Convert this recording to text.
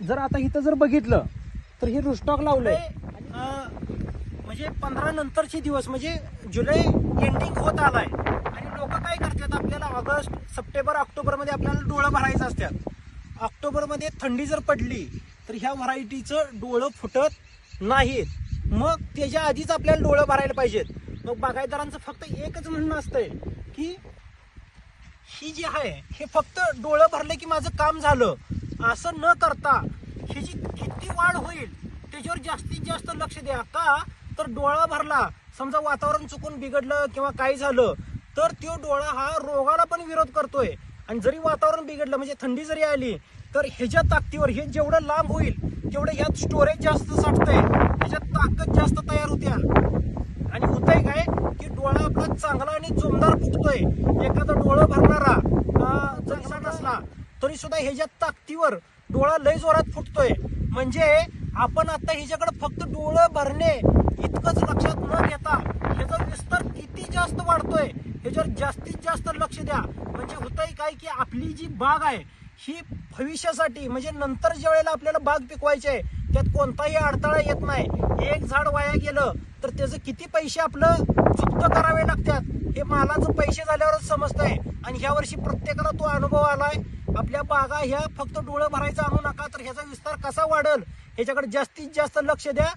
जर आता इथं जर बघितलं तर हे रुस्टॉक लावलंय. म्हणजे पंधरा नंतरचे दिवस म्हणजे जुलै एंडिंग होत आलाय. आणि लोक काय करतात आपल्याला ऑगस्ट सप्टेंबर ऑक्टोबरमध्ये आपल्याला डोळं भरायचं असतात. ऑक्टोबरमध्ये थंडी जर पडली तर ह्या व्हरायटीचं डोळं फुटत नाहीत. मग त्याच्या आधीच आपल्याला डोळं भरायला पाहिजेत. मग बागायतदारांचं फक्त एकच म्हणणं असतंय की ही जी आहे हे फक्त डोळं भरलं की माझं काम झालं. असं न करता ह्याची किती वाढ होईल त्याच्यावर जास्तीत जास्त लक्ष द्या. का तर डोळा भरला समजा वातावरण चुकून बिघडलं किंवा काही झालं तर तो डोळा हा रोगाला पण विरोध करतोय. आणि जरी वातावरण बिघडलं म्हणजे थंडी जरी आली तर ह्याच्या ताकदीवर हे जेवढं लांब होईल तेवढं ह्यात स्टोरेज जास्त साठतंय. ह्याच्यात ताकद जास्त तयार होत्या. आणि होतंय काय की डोळा आपला चांगला आणि जोमदार फुटतोय. एखादा डोळं भरणारा अं, चांगला नसला तरी सुद्धा ह्याच्या ताकदीवर डोळा लय जोरात फुटतोय. म्हणजे आपण आता ह्याच्याकडे फक्त डोळं भरणे इतकंच लक्षात न घेता ह्याचा विस्तार किती जास्त वाढतोय ह्याच्यावर जास्तीत जास्त लक्ष द्या. म्हणजे होतंय काय की आपली जी बाग आहे ही भविष्यासाठी म्हणजे नंतर ज्या वेळेला आपल्याला बाग पिकवायची आहे त्यात कोणताही अडथळा येत नाही. एक झाड वाया गेलं तर त्याचं किती पैसे आपलं चुकत करा मालाचं पैसे झाल्यावरच समजतंय. आणि ह्या वर्षी प्रत्येकाला तो अनुभव आलाय. आपल्या बागा ह्या फक्त डोळं भरायचं आणू नका तर ह्याचा विस्तार कसा वाढल? ह्याच्याकडे जास्तीत जास्त लक्ष द्या.